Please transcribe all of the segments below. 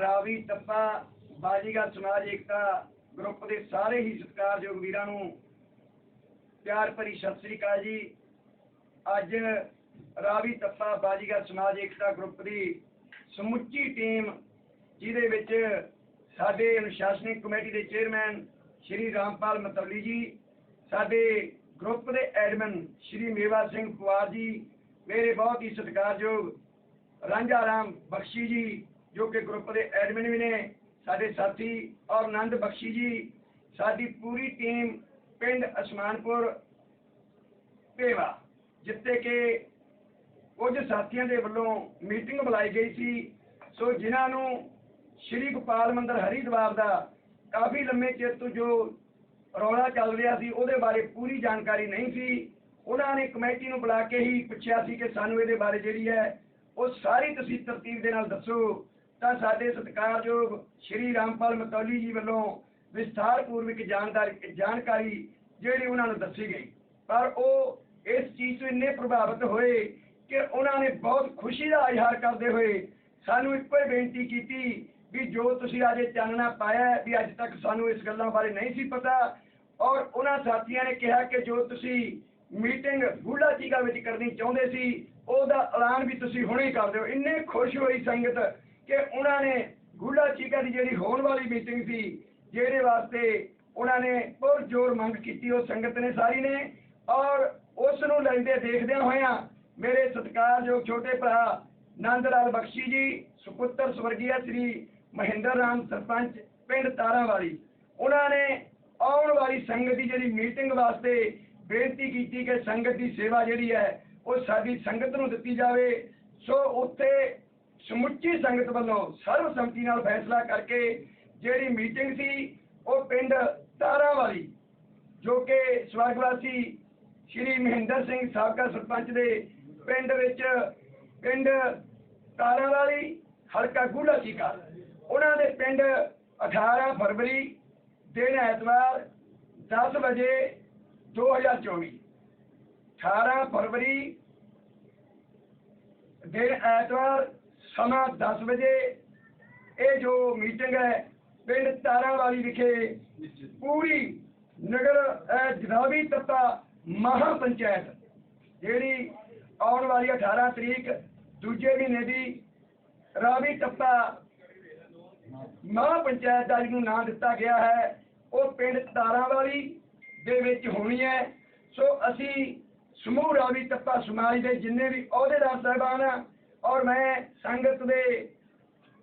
ਰਾਵੀ ਟੱਪਾ ਬਾਜੀਗਰ ਸਮਾਜ ਏਕਤਾ, ਗਰੁੱਪ ਦੇ ਸਾਰੇ ਹੀ ਸਤਿਕਾਰਯੋਗ ਵੀਰਾਂ ਨੂੰ ਪਿਆਰ ਭਰੀ ਸਤਿ ਸ੍ਰੀ ਅਕਾਲ ਜੀ। ਅੱਜ ਰਾਵੀ ਟੱਪਾ ਬਾਜੀਗਰ ਸਮਾਜ ਏਕਤਾ ਗਰੁੱਪ ਦੀ ਸਮੁੱਚੀ ਟੀਮ, ਜਿਹਦੇ ਵਿੱਚ ਸਾਡੇ ਅਨੁਸ਼ਾਸਨਿਕ ਕਮੇਟੀ ਦੇ ਚੇਅਰਮੈਨ ਸ਼੍ਰੀ ਰਾਮਪਾਲ ਮਤਰਲੀ ਜੀ, ਸਾਡੇ ਗਰੁੱਪ ਦੇ ਐਡਮਿਨ ਸ਼੍ਰੀ ਮੇਵਾ ਸਿੰਘ ਪਵਾਰ ਜੀ, ਮੇਰੇ ਬਹੁਤ ਹੀ ਸਤਿਕਾਰਯੋਗ ਰਾਂਝਾ ਰਾਮ ਬਖਸ਼ੀ ਜੀ ਜੋ ਕਿ ਗਰੁੱਪ ਦੇ ਐਡਮਿਨ ਵੀ ਨੇ, ਸਾਡੇ ਸਾਥੀ ਔਰ ਆਨੰਦ ਬਖਸ਼ੀ ਜੀ, ਸਾਡੀ ਪੂਰੀ ਟੀਮ ਪਿੰਡ ਅਸਮਾਨਪੁਰ ਭੇਵਾ, ਜਿੱਥੇ ਕਿ ਕੁਝ ਸਾਥੀਆਂ ਦੇ ਵੱਲੋਂ ਮੀਟਿੰਗ ਬੁਲਾਈ ਗਈ ਸੀ। ਸੋ ਜਿਨ੍ਹਾਂ ਨੂੰ ਸ਼੍ਰੀ ਗੋਪਾਲ ਮੰਦਰ ਹਰੀਦਵਾਰ ਦਾ ਕਾਫੀ ਲੰਮੇ ਚਿਰ ਤੋਂ ਜੋ ਰੌਲਾ ਚੱਲ ਰਿਹਾ ਸੀ, ਉਹਦੇ ਬਾਰੇ ਪੂਰੀ ਜਾਣਕਾਰੀ ਨਹੀਂ ਸੀ। ਉਹਨਾਂ ਨੇ ਕਮੇਟੀ ਨੂੰ ਬੁਲਾ ਕੇ ਹੀ ਪੁੱਛਿਆ ਸੀ ਕਿ ਸਾਨੂੰ ਇਹਦੇ ਬਾਰੇ ਜਿਹੜੀ ਹੈ, ਉਹ ਸਾਰੀ ਤੁਸੀਂ ਤਰਤੀਬ ਦੇ ਨਾਲ ਦੱਸੋ। ਤਾਂ ਸਾਡੇ ਸਤਿਕਾਰਯੋਗ ਸ਼੍ਰੀ ਰਾਮਪਾਲ ਮਤੌਲੀ ਜੀ ਵੱਲੋਂ ਵਿਸਥਾਰ ਪੂਰਵਕ ਜਾਣਕਾਰੀ ਜਾਣਕਾਰੀ ਜਿਹੜੀ ਉਹਨਾਂ ਨੂੰ ਦੱਸੀ ਗਈ। ਪਰ ਉਹ ਇਸ ਚੀਜ਼ ਤੋਂ ਇੰਨੇ ਪ੍ਰਭਾਵਿਤ ਹੋਏ ਕਿ ਉਹਨਾਂ ਨੇ ਬਹੁਤ ਖੁਸ਼ੀ ਦਾ ਇਜ਼ਹਾਰ ਕਰਦੇ ਹੋਏ ਸਾਨੂੰ ਇੱਕੋ ਹੀ ਬੇਨਤੀ ਕੀਤੀ ਵੀ ਜੋ ਤੁਸੀਂ ਅੱਜ ਚਾਨਣਾ ਪਾਇਆ ਵੀ ਅੱਜ ਤੱਕ ਸਾਨੂੰ ਇਸ ਗੱਲਾਂ ਬਾਰੇ ਨਹੀਂ ਸੀ ਪਤਾ ਔਰ ਉਹਨਾਂ ਸਾਥੀਆਂ ਨੇ ਕਿਹਾ ਕਿ ਜੋ ਤੁਸੀਂ ਮੀਟਿੰਗ ਬੁੱਢਾ ਚੀਗਾ ਵਿੱਚ ਕਰਨੀ ਚਾਹੁੰਦੇ ਸੀ, ਉਹਦਾ ਐਲਾਨ ਵੀ ਤੁਸੀਂ ਹੁਣੇ ਹੀ ਕਰ ਦਿਓ। ਇੰਨੇ ਖੁਸ਼ ਹੋਈ ਸੰਗਤ ਕਿ ਉਹਨਾਂ ਨੇ ਬੁੱਢਾ ਚੀਕਾ ਦੀ ਜਿਹੜੀ ਹੋਣ ਵਾਲੀ ਮੀਟਿੰਗ ਸੀ, ਜਿਹਦੇ ਵਾਸਤੇ ਉਹਨਾਂ ਨੇ ਬਹੁਤ ਜ਼ੋਰ ਮੰਗ ਕੀਤੀ, ਉਹ ਸੰਗਤ ਨੇ ਸਾਰੀ ਨੇ, ਔਰ ਉਸ ਨੂੰ ਲੈਂਦੇ ਦੇਖਦਿਆਂ ਹੋਇਆਂ ਮੇਰੇ ਸਤਿਕਾਰਯੋਗ ਛੋਟੇ ਭਰਾ ਨੰਦ ਲਾਲ ਬਖਸ਼ੀ ਜੀ, ਸੁਪੁੱਤਰ ਸਵਰਗੀਆ ਸ੍ਰੀ ਮਹਿੰਦਰ ਰਾਮ ਸਰਪੰਚ, ਪਿੰਡ ਤਾਰਾਵਾਲੀ, ਉਹਨਾਂ ਨੇ ਆਉਣ ਵਾਲੀ ਸੰਗਤ ਦੀ ਜਿਹੜੀ ਮੀਟਿੰਗ ਵਾਸਤੇ ਬੇਨਤੀ ਕੀਤੀ ਕਿ ਸੰਗਤ ਦੀ ਸੇਵਾ ਜਿਹੜੀ ਹੈ, ਉਹ ਸਾਡੀ ਸੰਗਤ ਨੂੰ ਦਿੱਤੀ ਜਾਵੇ। ਸੋ ਉੱਥੇ ਸਮੁੱਚੀ ਸੰਗਤ ਵੱਲੋਂ ਸਰਵਸੰਮਤੀ ਨਾਲ ਫੈਸਲਾ ਕਰਕੇ ਜਿਹੜੀ ਮੀਟਿੰਗ ਸੀ, ਉਹ ਪਿੰਡ ਤਾਰਾਵਾਲੀ, ਜੋ ਕਿ ਸਵਰਗਵਾਸੀ ਸ਼੍ਰੀ ਮਹਿੰਦਰ ਸਿੰਘ ਸਾਬਕਾ ਸਰਪੰਚ ਦੇ ਪਿੰਡ ਵਿੱਚ ਪਿੰਡ ਤਾਰਾਵਾਲੀ, ਹਲਕਾ ਗੂੜਾ ਸੀਕਾ ਉਹਨਾਂ ਦੇ ਪਿੰਡ 18 ਫਰਵਰੀ ਦਿਨ ਐਤਵਾਰ 10 ਵਜੇ 2024 18 ਫਰਵਰੀ ਦਿਨ ਐਤਵਾਰ ਸਮਾਂ 10 ਵਜੇ। ਇਹ ਜੋ ਮੀਟਿੰਗ ਹੈ ਪਿੰਡ ਤਾਰਾਵਾਲੀ ਵਿਖੇ ਪੂਰੀ ਨਗਰ ਅਹ, ਜਨਾਬੀ ਤੱਤਾ ਮਹਾ ਪੰਚਾਇਤ ਜਿਹੜੀ ਆਉਣ ਵਾਲੀ 18 ਤਰੀਕ ਦੂਜੇ ਮਹੀਨੇ ਦੀ ਰਾਵੀ ਟੱਪਾ ਮਹਾ ਪੰਚਾਇਤ ਦਾ ਜਿਹਨੂੰ ਨਾਂ ਦਿੱਤਾ ਗਿਆ ਹੈ ਉਹ ਪਿੰਡ ਤਾਰਾਵਾਲੀ ਦੇ ਵਿੱਚ ਹੋਣੀ ਹੈ। ਸੋ ਅਸੀਂ ਸਮੂਹ ਰਾਵੀ ਟੱਪਾ ਸਮਾਜ ਦੇ ਜਿੰਨੇ ਵੀ ਅਹੁਦੇਦਾਰ ਸਾਹਿਬਾਨ ਆ ਔਰ ਮੈਂ ਸੰਗਤ ਦੇ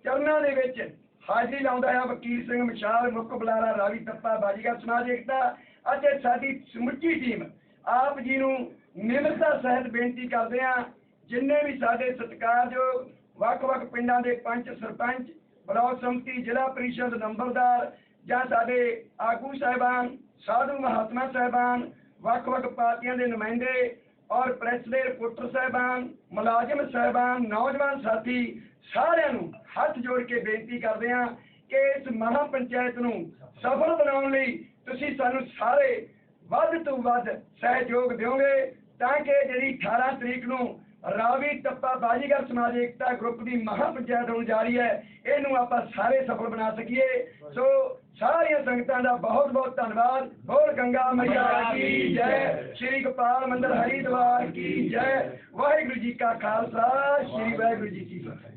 ਚਰਨਾਂ ਦੇ ਵਿੱਚ ਹਾਜ਼ਰੀ ਲਾਉਂਦਾ ਹਾਂ। ਵਕੀਲ ਸਿੰਘ ਮਸ਼ਾਲ, ਮੁੱਖ ਬੁਲਾਰਾ ਰਾਵੀ ਟੱਪਾ ਬਾਜੀਗਰ ਸਮਾਜ ਏਕਤਾ। ਅਤੇ ਸਾਡੀ ਸਮੁੱਚੀ ਟੀਮ ਆਪ ਜੀ ਨੂੰ ਨਿਮਰਤਾ ਸਹਿਤ ਬੇਨਤੀ ਕਰਦੇ ਹਾਂ। ਜਿੰਨੇ ਵੀ ਸਾਡੇ ਸਤਿਕਾਰਯੋਗ ਵੱਖ-ਵੱਖ ਪਿੰਡਾਂ ਦੇ ਪੰਚ ਸਰਪੰਚ, ਬਲਾਕ ਸੰਮਤੀ, ਜ਼ਿਲ੍ਹਾ ਪ੍ਰੀਸ਼ਦ ਨੰਬਰਦਾਰ ਜਾਂ ਸਾਡੇ ਆਗੂ ਸਾਹਿਬਾਨ, ਸਾਧੂ ਮਹਾਤਮਾ ਸਾਹਿਬਾਨ, ਵੱਖ-ਵੱਖ ਪਾਰਟੀਆਂ ਦੇ ਨੁਮਾਇੰਦੇ ਔਰ ਪ੍ਰੈਸ ਦੇ ਰਿਪੋਰਟਰ ਸਾਹਿਬਾਨ, ਮੁਲਾਜ਼ਮ ਸਾਹਿਬਾਨ, ਨੌਜਵਾਨ ਸਾਥੀ ਸਾਰਿਆਂ ਨੂੰ ਹੱਥ ਜੋੜ ਕੇ ਬੇਨਤੀ ਕਰਦੇ ਹਾਂ ਕਿ ਇਸ ਮਹਾ ਪੰਚਾਇਤ ਨੂੰ ਸਫਲ ਬਣਾਉਣ ਲਈ ਤੁਸੀਂ ਸਾਨੂੰ ਸਾਰੇ ਵੱਧ ਤੋਂ ਵੱਧ ਸਹਿਯੋਗ ਦਿਓਗੇ ਤਾਂ ਕਿ ਜਿਹੜੀ 18 ਤਰੀਕ ਨੂੰ ਰਾਵੀ ਟੱਪਾ ਬਾਜੀਗਰ ਸਮਾਜ ਏਕਤਾ ਗਰੁੱਪ ਦੀ ਮਹਾ ਪੰਚਾਇਤ ਹੋਣ ਜਾ ਰਹੀ ਹੈ। ਇਹਨੂੰ ਆਪਾਂ ਸਾਰੇ ਸਫਲ ਬਣਾ ਸਕੀਏ। ਸੋ ਸਾਰੀਆਂ ਸੰਗਤਾਂ ਦਾ ਬਹੁਤ ਬਹੁਤ ਧੰਨਵਾਦ। ਹੋਰ ਗੰਗਾ ਮਈਆ ਕੀ ਜੈ? ਸ਼੍ਰੀ ਗੋਪਾਲ ਮੰਦਰ ਹਰੀਦਵਾਰ ਕੀ ਜੈ? ਵਾਹਿਗੁਰੂ ਜੀ ਕਾ ਖਾਲਸਾ, ਸ਼੍ਰੀ ਵਾਹਿਗੁਰੂ ਜੀ ਕੀ ਫਤਿਹ।